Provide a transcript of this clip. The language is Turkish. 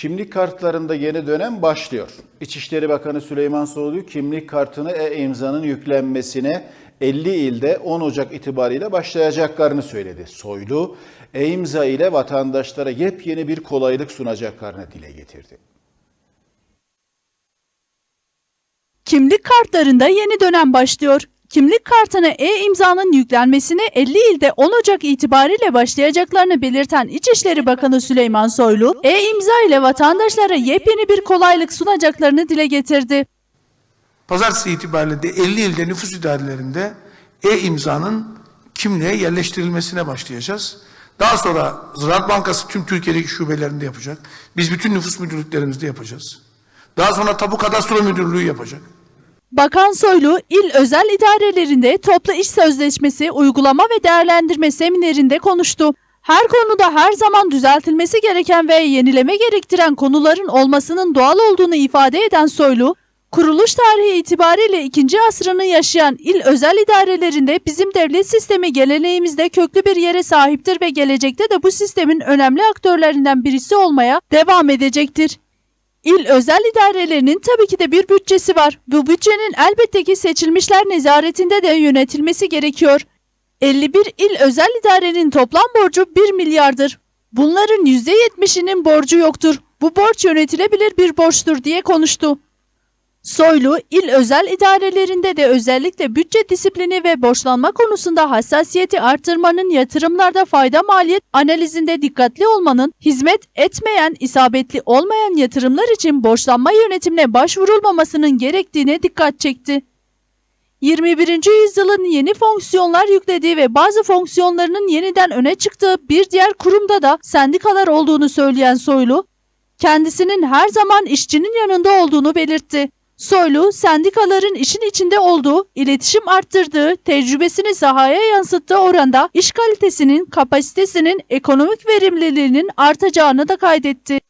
Kimlik kartlarında yeni dönem başlıyor. İçişleri Bakanı Süleyman Soylu kimlik kartını e-imzanın yüklenmesine 50 ilde 10 Ocak itibariyle başlayacaklarını söyledi. Soylu, e-imza ile vatandaşlara yepyeni bir kolaylık sunacaklarını dile getirdi. Kimlik kartlarında yeni dönem başlıyor. Kimlik kartına e-imzanın yüklenmesine 50 ilde 10 Ocak itibariyle başlayacaklarını belirten İçişleri Bakanı Süleyman Soylu, e-imza ile vatandaşlara yepyeni bir kolaylık sunacaklarını dile getirdi. Pazartesi itibariyle de 50 ilde nüfus idarelerinde e-imzanın kimliğe yerleştirilmesine başlayacağız. Daha sonra Ziraat Bankası tüm Türkiye'deki şubelerinde yapacak. Biz bütün nüfus müdürlüklerimizde yapacağız. Daha sonra Tapu Kadastro Müdürlüğü yapacak. Bakan Soylu, il özel idarelerinde toplu iş sözleşmesi uygulama ve değerlendirme seminerinde konuştu. Her konuda her zaman düzeltilmesi gereken ve yenileme gerektiren konuların olmasının doğal olduğunu ifade eden Soylu, kuruluş tarihi itibariyle ikinci asrını yaşayan il özel idarelerinde bizim devlet sistemi geleneğimizde köklü bir yere sahiptir ve gelecekte de bu sistemin önemli aktörlerinden birisi olmaya devam edecektir. İl özel idarelerinin tabii ki de bir bütçesi var. Bu bütçenin elbette ki seçilmişler nezaretinde de yönetilmesi gerekiyor. 51 il özel idarenin toplam borcu 1 milyardır. Bunların %70'inin borcu yoktur. Bu borç yönetilebilir bir borçtur diye konuştu. Soylu, il özel idarelerinde de özellikle bütçe disiplini ve borçlanma konusunda hassasiyeti artırmanın yatırımlarda fayda maliyet analizinde dikkatli olmanın, hizmet etmeyen, isabetli olmayan yatırımlar için borçlanma yönetimine başvurulmamasının gerektiğine dikkat çekti. 21. yüzyılın yeni fonksiyonlar yüklediği ve bazı fonksiyonlarının yeniden öne çıktığı bir diğer kurumda da sendikalar olduğunu söyleyen Soylu, kendisinin her zaman işçinin yanında olduğunu belirtti. Soylu, sendikaların işin içinde olduğu, iletişim arttırdığı, tecrübesini sahaya yansıttığı oranda iş kalitesinin, kapasitesinin, ekonomik verimliliğinin artacağını da kaydetti.